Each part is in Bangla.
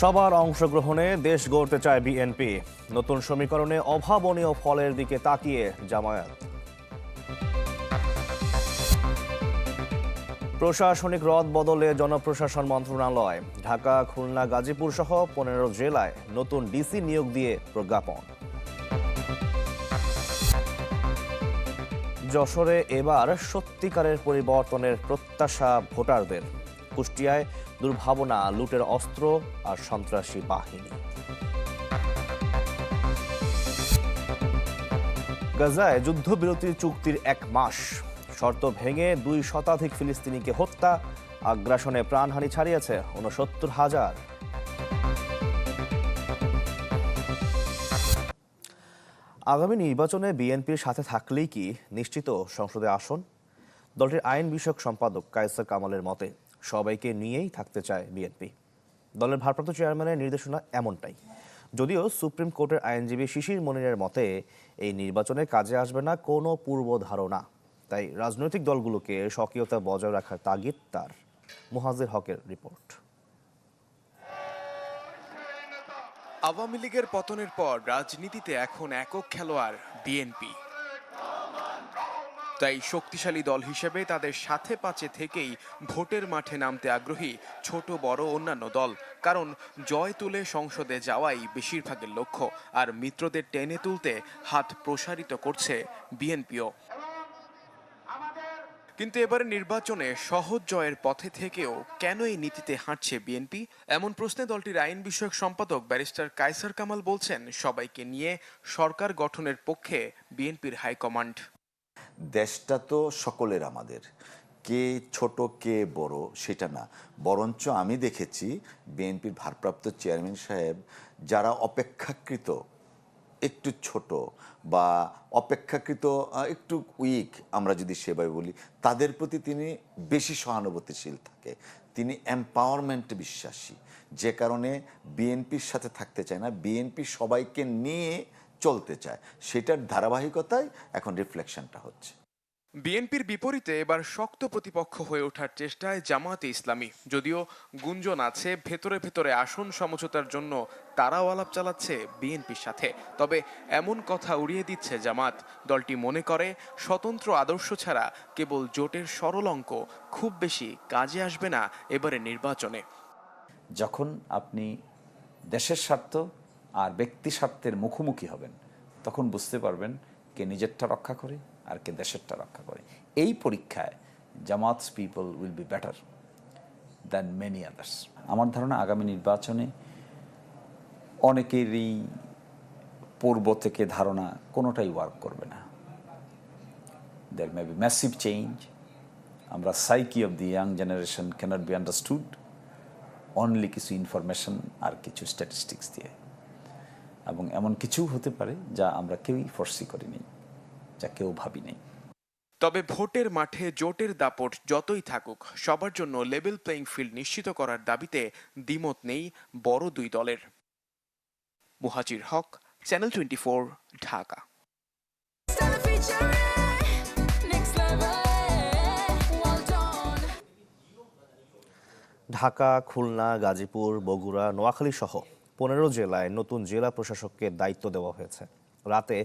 সবার অংশগ্রহণে দেশ গড়তে চায় বিএনপি। নতুন সমীকরণে অভাবনীয় ফলের দিকে তাকিয়ে জামায়াত। প্রশাসনিক রদ বদলে জনপ্রশাসন মন্ত্রণালয়। ঢাকা, খুলনা, গাজীপুর সহ পনেরো জেলায় নতুন ডিসি নিয়োগ দিয়ে প্রজ্ঞাপন। যশোরে এবার সত্যিকারের পরিবর্তনের প্রত্যাশা ভোটারদের। কুষ্টিয়ায় দুর্ভাবনা, লুটের অস্ত্র আর সন্ত্রাসী বাহিনী। গাজায় যুদ্ধবিরতির চুক্তির এক মাস। শর্ত ভেঙে দুই শতাধিক ফিলিস্তিনিকে হত্যা, আগ্রাসনে প্রাণহানি ছাড়িয়েছে উনসত্তর হাজার। আগামী নির্বাচনে বিএনপির সাথে থাকলেই কি নিশ্চিত সংসদে আসন? দলটির আইন বিষয়ক সম্পাদক কায়সার কামালের মতে সবাইকে নিয়েই থাকতে চায় বিএনপি। দলের ভারপ্রাপ্ত চেয়ারম্যানের নির্দেশনা এমনটাই। যদিও সুপ্রিম কোর্টের আইনজীবী শিশির মনিরের মতে, এই নির্বাচনে কাজে আসবে না কোনো পূর্ব ধারণা। তাই রাজনৈতিক দলগুলোকে স্বকীয়তা বজায় রাখার তাগিদ তার। মুহাজির হকের রিপোর্ট। আওয়ামী লীগের পতনের পর রাজনীতিতে এখন একক খেলোয়াড় বিএনপি। তাই শক্তিশালী দল হিসেবে তাদের সাথে পাচে থেকেই ভোটের মাঠে নামতে আগ্রহী ছোট, বড়, অন্যান্য দল। কারণ জয় তুলে সংসদে যাওয়াই বেশিরভাগের লক্ষ্য। আর মিত্রদের টেনে তুলতে হাত প্রসারিত করছে বিএনপিও। কিন্তু এবারে নির্বাচনে সহজ জয়ের পথে থেকেও কেন এই নীতিতে হাঁটছে বিএনপি? এমন প্রশ্নে দলটির আইন বিষয়ক সম্পাদক ব্যারিস্টার কায়সার কামাল বলছেন, সবাইকে নিয়ে সরকার গঠনের পক্ষে বিএনপির হাইকমান্ড। দেশটা তো সকলের আমাদের। কে ছোট, কে বড় সেটা না। বরঞ্চ আমি দেখেছি বিএনপির ভারপ্রাপ্ত চেয়ারম্যান সাহেব যারা অপেক্ষাকৃত একটু ছোট বা অপেক্ষাকৃত একটু উইক আমরা যদি সেভাবে বলি, তাদের প্রতি তিনি বেশি সহানুভূতিশীল থাকে। তিনি এম্পাওয়ারমেন্টে বিশ্বাসী। যে কারণে বিএনপির সাথে থাকতে চায় না। বিএনপি সবাইকে নিয়ে চলতে চায়। সেটার ধারাবাহিকতায় এখন রিফ্লেকশনটা হচ্ছে। বিএনপির বিপরীতে এবার শক্ত প্রতিপক্ষ হয়ে ওঠার চেষ্টায় জামায়াতে ইসলামী। যদিও গুঞ্জন আছে ভেতরে ভেতরে আসন সমঝোতার জন্য তারাও আলাপ চালাচ্ছে বিএনপির সাথে। তবে এমন কথা উড়িয়ে দিচ্ছে জামাত। দলটি মনে করে স্বতন্ত্র আদর্শ ছাড়া কেবল জোটের সরল অঙ্ক খুব বেশি কাজে আসবে না এবারে নির্বাচনে। যখন আপনি দেশের স্বার্থ আর ব্যক্তি স্বার্থের মুখোমুখি হবেন, তখন বুঝতে পারবেন কে নিজেরটা রক্ষা করে আর কে দেশেরটা রক্ষা করে। এই পরীক্ষায় Jamaat's people will be better than many others আমার ধারণা আগামী নির্বাচনে অনেকেরই পূর্ব থেকে ধারণা কোনোটাই ওয়ার্ক করবে না। There may be massive change আমরা psyche of the young generation cannot be understood only কিছু ইনফরমেশন আর কিছু স্ট্যাটিস্টিক্স দিয়ে। এবং এমন কিছু হতে পারে যা আমরা কেউই ফোর্সি করিনি যা কেউ ভাবিনি তবে ভোটের মাঠে জোটের দাপট যতই থাকুক সবার জন্য লেভেল প্লেইং ফিল্ড নিশ্চিত করার দাবিতে দ্বিমত নেই বড় দুই দলের Muhajir Haq channel twenty four Dhaka. Dhaka Khulna Gazipur Bogura Noakhali সহ পনেরো জেলায় নতুন জেলা প্রশাসককে দায়িত্ব দেওয়া হয়েছে। রাতে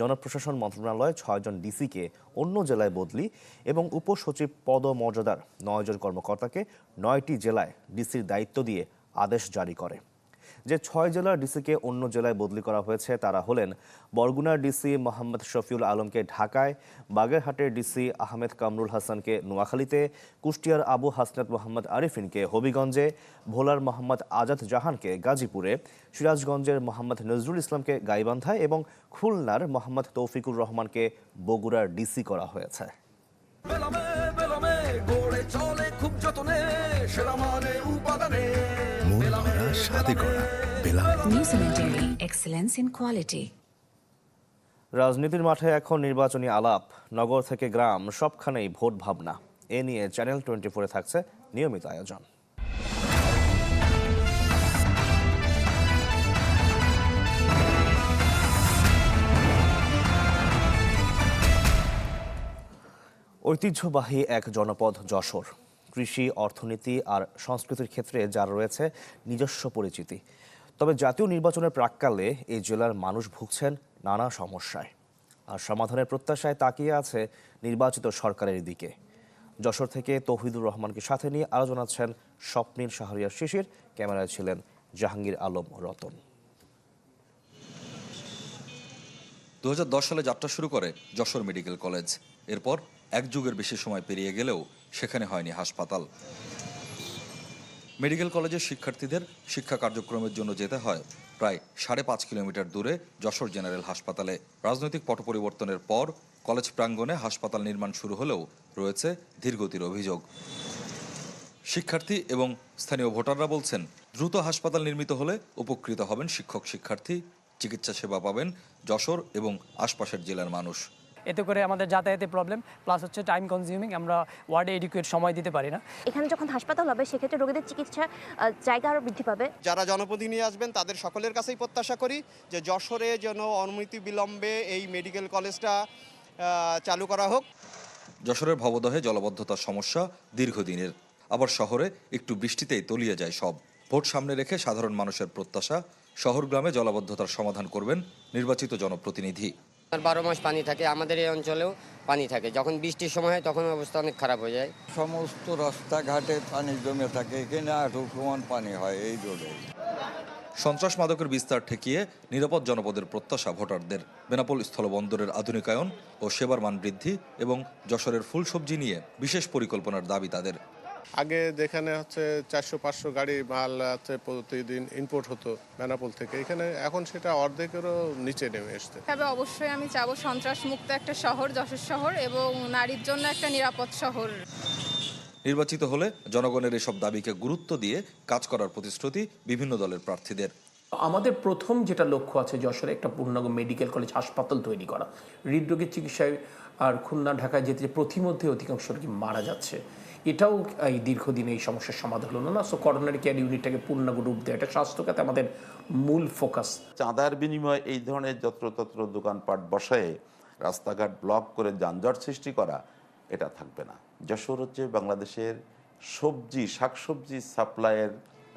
জনপ্রশাসন মন্ত্রণালয় ছয়জন ডিসিকে অন্য জেলায় বদলি এবং উপসচিব পদমর্যাদার নয়জন কর্মকর্তাকে নয়টি জেলায় ডিসির দায়িত্ব দিয়ে আদেশ জারি করে। যে ছয় জেলার ডিসিকে অন্য জেলায় বদলি করা হয়েছে, তারা হলেন বরগুনার ডিসি মোহাম্মদ শফিউল আলমকে ঢাকায়, বাগেরহাটের ডিসি আহমেদ কামরুল হাসানকে নোয়াখালীতে, কুষ্টিয়ার আবু হাসনাত মোহাম্মদ আরিফিনকে হবিগঞ্জে, ভোলার মোহাম্মদ আজাদ জাহানকে গাজীপুরে, সিরাজগঞ্জের মোহাম্মদ নজরুল ইসলামকে গাইবান্ধায় এবং খুলনার মোহাম্মদ তৌফিকুর রহমানকে বগুড়ার ডিসি করা হয়েছে। বেলামে বেলামে, গড়ে চলে খুব যতনে উপাদানে। Quality. রাজনীতির মাঠে এখন নির্বাচনী আলাপ নগর থেকে গ্রাম সবখানেই ভোট ভাবনা। এ নিয়ে চ্যানেল টোয়েন্টি ফোরে থাকছে নিয়মিত আয়োজন। ঐতিহ্যবাহী এক জনপদ যশোর। কৃষি, অর্থনীতি আর সংস্কৃতির ক্ষেত্রে যার রয়েছে নিজস্ব পরিচিতি। তবে জাতীয় নির্বাচনের প্রাককালে এই জেলার মানুষ ভুগছেন নানা সমস্যায়। আর সমাধানের প্রত্যাশায় তাকিয়ে আছে নির্বাচিত সরকারের দিকে। যশোর থেকে তৌহিদুর রহমানকে সাথে নিয়ে আলোচনাচ্ছেন স্বপ্নীল শাহরিয়ার শিশির। ক্যামেরায় ছিলেন জাহাঙ্গীর আলম রতন। দু হাজার দশ সালে যাত্রা শুরু করে যশোর মেডিকেল কলেজ। এরপর এক যুগের বেশি সময় পেরিয়ে গেলেও সেখানে হয়নি হাসপাতাল। মেডিকেল কলেজের শিক্ষার্থীদের শিক্ষা কার্যক্রমের জন্য যেতে হয় প্রায় সাড়ে পাঁচ কিলোমিটার দূরে যশোর জেনারেল হাসপাতালে। রাজনৈতিক পট পরিবর্তনের পর কলেজ প্রাঙ্গণে হাসপাতাল নির্মাণ শুরু হলেও রয়েছে ধীরগতির অভিযোগ। শিক্ষার্থী এবং স্থানীয় ভোটাররা বলছেন, দ্রুত হাসপাতাল নির্মিত হলে উপকৃত হবেন শিক্ষক শিক্ষার্থী চিকিৎসা সেবা পাবেন যশোর এবং আশপাশের জেলার মানুষ। এতে করে আমাদের যাতায়াতের প্রবলেম প্লাস হচ্ছে টাইম কনজিউমিং আমরা ওয়ার্ডে এডুকেট সময় দিতে পারি না। এখানে যখন হাসপাতাল হবে সেক্ষেত্রে রোগীদের চিকিৎসা জায়গা আরও বৃদ্ধি পাবে। যারা জনপ্রতিনিধি আসবেন তাদের সকলের কাছেই প্রত্যাশা করি যে যশোরে যেন অনুমতি বিলম্বে এই মেডিকেল কলেজটা চালু করা হোক। যশোরের ভবদহে জলবদ্ধতার সমস্যা দীর্ঘদিনের। আবার শহরে একটু বৃষ্টিতেই তলিয়ে যায় সব। ভোট সামনে রেখে সাধারণ মানুষের প্রত্যাশা শহর গ্রামে জলাবদ্ধতার সমাধান করবেন নির্বাচিত জনপ্রতিনিধি। বারো মাস পানি থাকে আমাদের এই অঞ্চলেও পানি থাকে। যখন বৃষ্টির সময় হয় তখন অবস্থা অনেক খারাপ হয়ে যায়। সমস্ত রাস্তাঘাটে পানি জমে থাকে এখানে আঠু প্রমাণ পানি হয় এই রোডে। সন্ত্রাস মাদকের বিস্তার ঠেকিয়ে নিরাপদ জনপদের প্রত্যাশা ভোটারদের। বেনাপোল স্থলবন্দরের আধুনিকায়ন ও সেবার মান বৃদ্ধি এবং যশোরের ফুল সবজি নিয়ে বিশেষ পরিকল্পনার দাবি তাদের। আগে যেখানে হচ্ছে চারশো পাঁচশো গাড়ি মাল হচ্ছে প্রতিদিন ইম্পোর্ট হতো বেনাপোল থেকে এখানে এখন সেটা অর্ধেকেরও নিচে নেমে এসছে। তবে অবশ্যই আমি চাবো সন্ত্রাস মুক্ত একটা শহর যশোর শহর এবং নারীর জন্য একটা নিরাপদ শহর। নির্বাচিত হলে জনগণের এসব দাবিকে গুরুত্ব দিয়ে কাজ করার প্রতিশ্রুতি বিভিন্ন দলের প্রার্থীদের। আমাদের প্রথম যেটা লক্ষ্য আছে যশোরে একটা পূর্ণাঙ্গ মেডিকেল কলেজ হাসপাতাল তৈরি করা। হৃদরোগের চিকিৎসায় আর খুলনা ঢাকায় যেতে যে প্রতিমধ্যে অধিকাংশ রোগী মারা যাচ্ছে। এটাও, এই দীর্ঘদিন এই সমস্যার সমাধান হলো না। সো করোনারি কেয়ার ইউনিটটাকে পূর্ণাঙ্গ রূপ দেয় এটা স্বাস্থ্যখাতে আমাদের মূল ফোকাস চাঁদার বিনিময়ে এই ধরনের যত্রতত্র দোকানপাট বসায় রাস্তাঘাট ব্লক করে যানজট সৃষ্টি করা, এটা থাকবে না। যশোর হচ্ছে বাংলাদেশের সবজি, শাকসবজি সাপ্লাইয়ের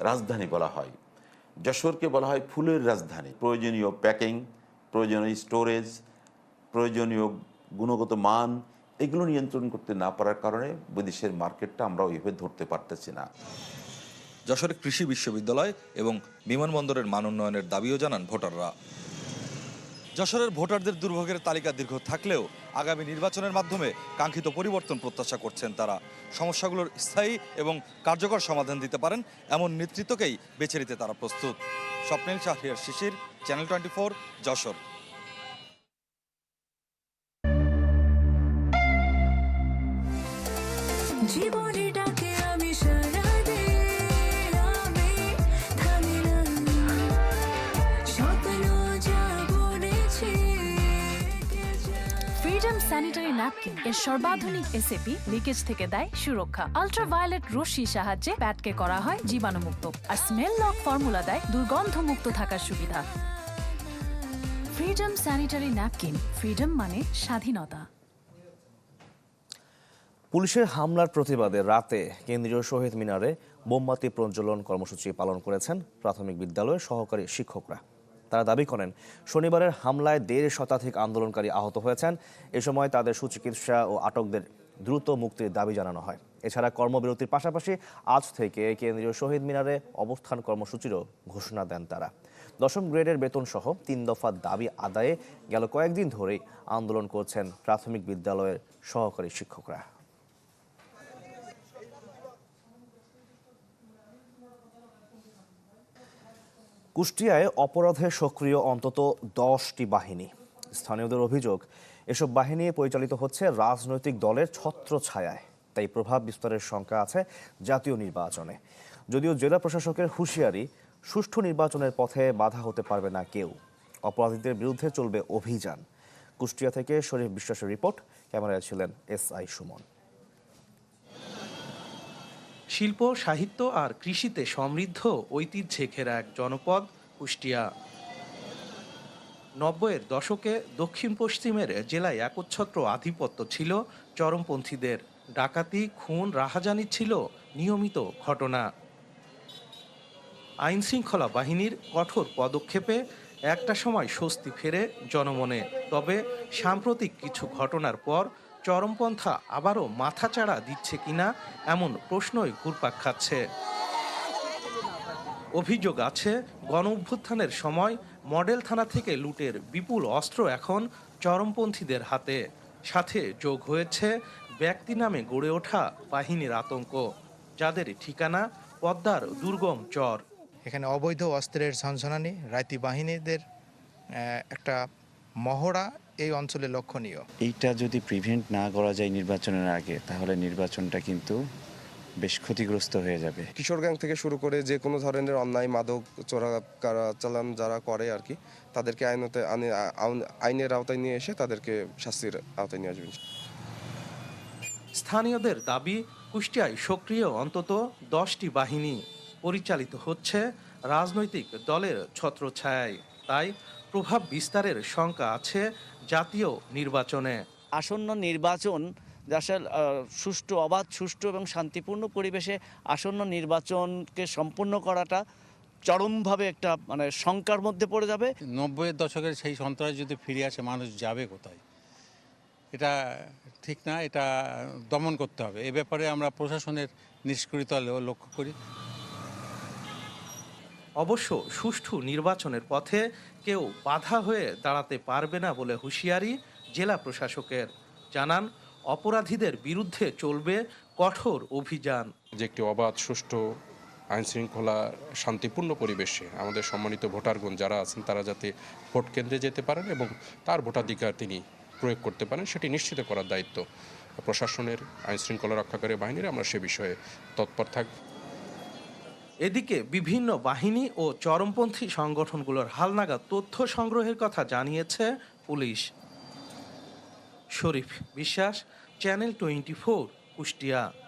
রাজধানী বলা হয়। যশোরকে বলা হয় ফুলের রাজধানী। প্রয়োজনীয় প্যাকিং, প্রয়োজনীয় স্টোরেজ প্রয়োজনীয় গুণগত মান এগুলো নিয়ন্ত্রণ করতে না পারার কারণে বিদেশের মার্কেটটা আমরা ওইভাবে ধরতে পারতেছি না। যশোরে কৃষি বিশ্ববিদ্যালয় এবং বিমানবন্দরের মান উন্নয়নের দাবিও জানান ভোটাররা। যশোরের ভোটারদের দুর্ভোগের তালিকা দীর্ঘ থাকলেও আগামী নির্বাচনের মাধ্যমে কাঙ্ক্ষিত পরিবর্তন প্রত্যাশা করছেন তারা। সমস্যাগুলোর স্থায়ী এবং কার্যকর সমাধান দিতে পারেন এমন নেতৃত্বকেই বেছে নিতে তারা প্রস্তুত। Swapnil Shahriar Shishir, channel twenty four, Jessore. জীবনে ফ্রিডম স্যানিটারি ন্যাপকিন এর সর্বাধুনিক এসএপি লিকেজ থেকে দেয় সুরক্ষা। আলট্রাভায়োলেট রশ্মি সাহায্যে প্যাডকে করা হয় জীবাণুমুক্ত। আর স্মেল লক ফর্মুলা দেয় দুর্গন্ধমুক্ত থাকার সুবিধা। ফ্রিডম স্যানিটারি ন্যাপকিন ফ্রিডম মানে স্বাধীনতা। পুলিশের হামলার প্রতিবাদে রাতে কেন্দ্রীয় শহীদ মিনারে মোমবাতি প্রজ্বলন কর্মসূচি পালন করেছেন প্রাথমিক বিদ্যালয়ের সহকারী শিক্ষকরা। তারা দাবি করেন, শনিবারের হামলায় দেড় শতাধিক আন্দোলনকারী আহত হয়েছেন। এ সময় তাদের সুচিকিৎসা ও আটকদের দ্রুত মুক্তির দাবি জানানো হয়। এছাড়া কর্মবিরতির পাশাপাশি আজ থেকে কেন্দ্রীয় শহীদ মিনারে অবস্থান কর্মসূচিরও ঘোষণা দেন তারা। দশম গ্রেডের বেতন সহ তিন দফা দাবি আদায়ে গেল কয়েকদিন ধরেই আন্দোলন করছেন প্রাথমিক বিদ্যালয়ের সহকারী শিক্ষকরা। কুষ্টিয়ায় অপরাধে সক্রিয় অন্তত দশটি বাহিনী। স্থানীয়দের অভিযোগ, এসব বাহিনী পরিচালিত হচ্ছে রাজনৈতিক দলের ছত্র ছায়ায় তাই প্রভাব বিস্তারের শঙ্কা আছে জাতীয় নির্বাচনে। যদিও জেলা প্রশাসকের হুঁশিয়ারি, সুষ্ঠু নির্বাচনের পথে বাধা হতে পারবে না কেউ। অপরাধীদের বিরুদ্ধে চলবে অভিযান। কুষ্টিয়া থেকে শরীফ বিশ্বাসের রিপোর্ট, ক্যামেরায় ছিলেন এস আই সুমন। শিল্প, সাহিত্য আর কৃষিতে সমৃদ্ধ ঐতিহ্যে ঘেরা এক জনপদ, কুষ্টিয়া। নব্বইয়ের দশকে দক্ষিণ পশ্চিমের জেলায় একচ্ছত্র আধিপত্য ছিল চরমপন্থীদের। ডাকাতি, খুন, রাহাজানি ছিল নিয়মিত ঘটনা। আইন শৃঙ্খলা বাহিনীর কঠোর পদক্ষেপে একটা সময় স্বস্তি ফেরে জনমনে। তবে সাম্প্রতিক কিছু ঘটনার পর চরমপন্থা আবারও মাথাচাড়া দিচ্ছে কিনা এমন প্রশ্নই ঘুরপাক খাচ্ছে। অভিযোগ আছে, গণ অভ্যুত্থানের সময় মডেল থানা থেকে লুটের বিপুল অস্ত্র এখন চরমপন্থীদের হাতে। সাথে যোগ হয়েছে, ব্যক্তি নামে গড়ে ওঠা বাহিনীর আতঙ্ক, যাদের ঠিকানা পদ্মার দুর্গম চর। এখানে অবৈধ অস্ত্রের ঝনঝনানি রাইতি বাহিনীদের একটা মহড়া এই অঞ্চলে লক্ষণীয়? এইটা যদি প্রিভেন্ট না করা যায় নির্বাচনের আগে তাহলে নির্বাচনটা কিন্তু বেশ ক্ষতিগ্রস্ত হয়ে যাবে। কিশোর গ্যাং থেকে শুরু করে যে কোনো ধরনের অন্যায় মাদক চোরা চালান যারা করে আর কি তাদেরকে আইনতে আইনের আওতায় নিয়ে এসে তাদেরকে শাস্তির আওতায় নিয়ে আসবেন স্থানীয়দের দাবি কুষ্টিয়ায় সক্রিয় অন্তত দশটি বাহিনী পরিচালিত হচ্ছে রাজনৈতিক দলের ছত্রছায়ায়। তাই প্রভাব বিস্তারের শঙ্কা আছে জাতীয় নির্বাচনে। আসন্ন নির্বাচন আসলে সুষ্ঠু অবাধ সুষ্ঠু এবং শান্তিপূর্ণ পরিবেশে আসন্ন নির্বাচনকে সম্পূর্ণ করাটা চরমভাবে একটা মানে শঙ্কার মধ্যে পড়ে যাবে। নব্বইয়ের দশকের সেই সন্ত্রাস যদি ফিরে আসে মানুষ যাবে কোথায়? এটা ঠিক না এটা দমন করতে হবে। এ ব্যাপারে আমরা প্রশাসনের নিষ্ক্রিয়তা লক্ষ্য করি। অবশ্য সুষ্ঠু নির্বাচনের পথে কেউ বাধা হয়ে দাঁড়াতে পারবে না বলে হুঁশিয়ারি জেলা প্রশাসকের। জানান, অপরাধীদের বিরুদ্ধে চলবে কঠোর অভিযান। যে একটি অবাধ, সুষ্ঠু আইন শৃঙ্খলা শান্তিপূর্ণ পরিবেশে আমাদের সম্মানিত ভোটারগণ যারা আছেন, তারা যাতে ভোট কেন্দ্রে যেতে পারেন এবং তার ভোটাধিকার তিনি প্রয়োগ করতে পারেন, সেটি নিশ্চিত করার দায়িত্ব প্রশাসনের আইন শৃঙ্খলা রক্ষাকারী বাহিনীর। আমরা সে বিষয়ে তৎপর থাকব। এদিকে বিভিন্ন বাহিনী ও চরমপন্থী সংগঠনগুলোর হালনাগাদ তথ্য সংগ্রহের কথা জানিয়েছে পুলিশ। শরীফ বিশ্বাস, চ্যানেল টোয়েন্টি ফোর, কুষ্টিয়া।